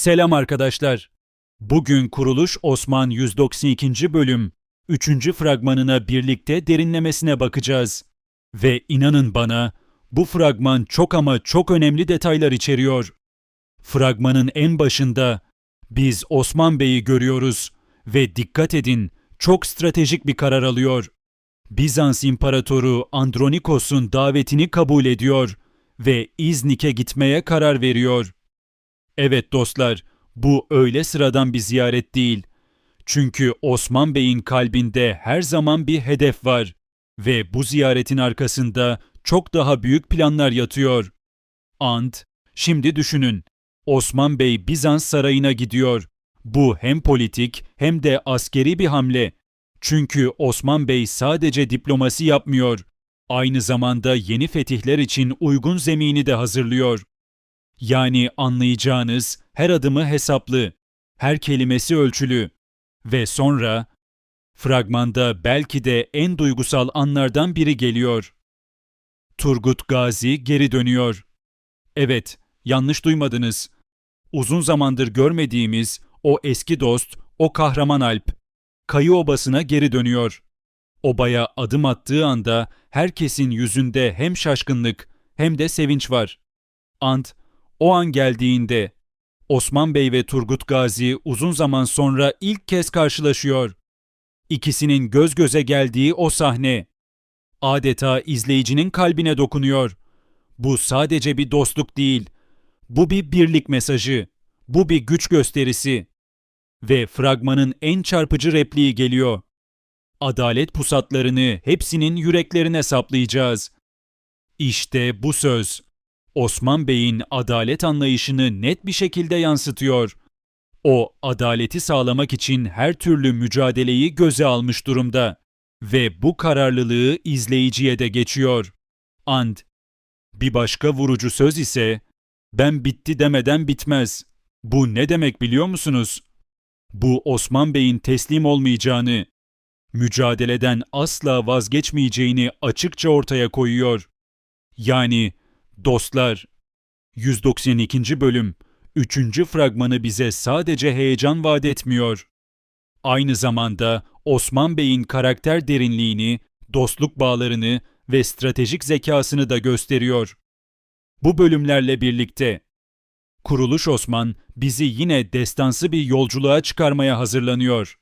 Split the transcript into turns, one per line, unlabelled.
Selam arkadaşlar. Bugün Kuruluş Osman 192. bölüm 3. fragmanına birlikte derinlemesine bakacağız. Ve inanın bana bu fragman çok ama çok önemli detaylar içeriyor. Fragmanın en başında biz Osman Bey'i görüyoruz ve dikkat edin çok stratejik bir karar alıyor. Bizans İmparatoru Andronikos'un davetini kabul ediyor ve İznik'e gitmeye karar veriyor. Evet dostlar, bu öyle sıradan bir ziyaret değil. Çünkü Osman Bey'in kalbinde her zaman bir hedef var ve bu ziyaretin arkasında çok daha büyük planlar yatıyor. Ant, şimdi düşünün. Osman Bey Bizans sarayına gidiyor. Bu hem politik hem de askeri bir hamle. Çünkü Osman Bey sadece diplomasi yapmıyor. Aynı zamanda yeni fetihler için uygun zemini de hazırlıyor. Yani anlayacağınız her adımı hesaplı, her kelimesi ölçülü. Ve sonra fragmanda belki de en duygusal anlardan biri geliyor. Turgut Gazi geri dönüyor. Evet, yanlış duymadınız. Uzun zamandır görmediğimiz o eski dost, o kahraman Alp, Kayı Obası'na geri dönüyor. Obaya adım attığı anda herkesin yüzünde hem şaşkınlık hem de sevinç var. Ant, o an geldiğinde Osman Bey ve Turgut Gazi uzun zaman sonra ilk kez karşılaşıyor. İkisinin göz göze geldiği o sahne adeta izleyicinin kalbine dokunuyor. Bu sadece bir dostluk değil. Bu bir birlik mesajı. Bu bir güç gösterisi. Ve fragmanın en çarpıcı repliği geliyor. Adalet pusatlarını hepsinin yüreklerine saplayacağız. İşte bu söz Osman Bey'in adalet anlayışını net bir şekilde yansıtıyor. O adaleti sağlamak için her türlü mücadeleyi göze almış durumda ve bu kararlılığı izleyiciye de geçiyor. And. Bir başka vurucu söz ise ben bitti demeden bitmez. Bu ne demek biliyor musunuz? Bu Osman Bey'in teslim olmayacağını, mücadeleden asla vazgeçmeyeceğini açıkça ortaya koyuyor. Yani dostlar 192. bölüm 3. fragmanı bize sadece heyecan vaat etmiyor. Aynı zamanda Osman Bey'in karakter derinliğini, dostluk bağlarını ve stratejik zekasını da gösteriyor. Bu bölümlerle birlikte Kuruluş Osman bizi yine destansı bir yolculuğa çıkarmaya hazırlanıyor.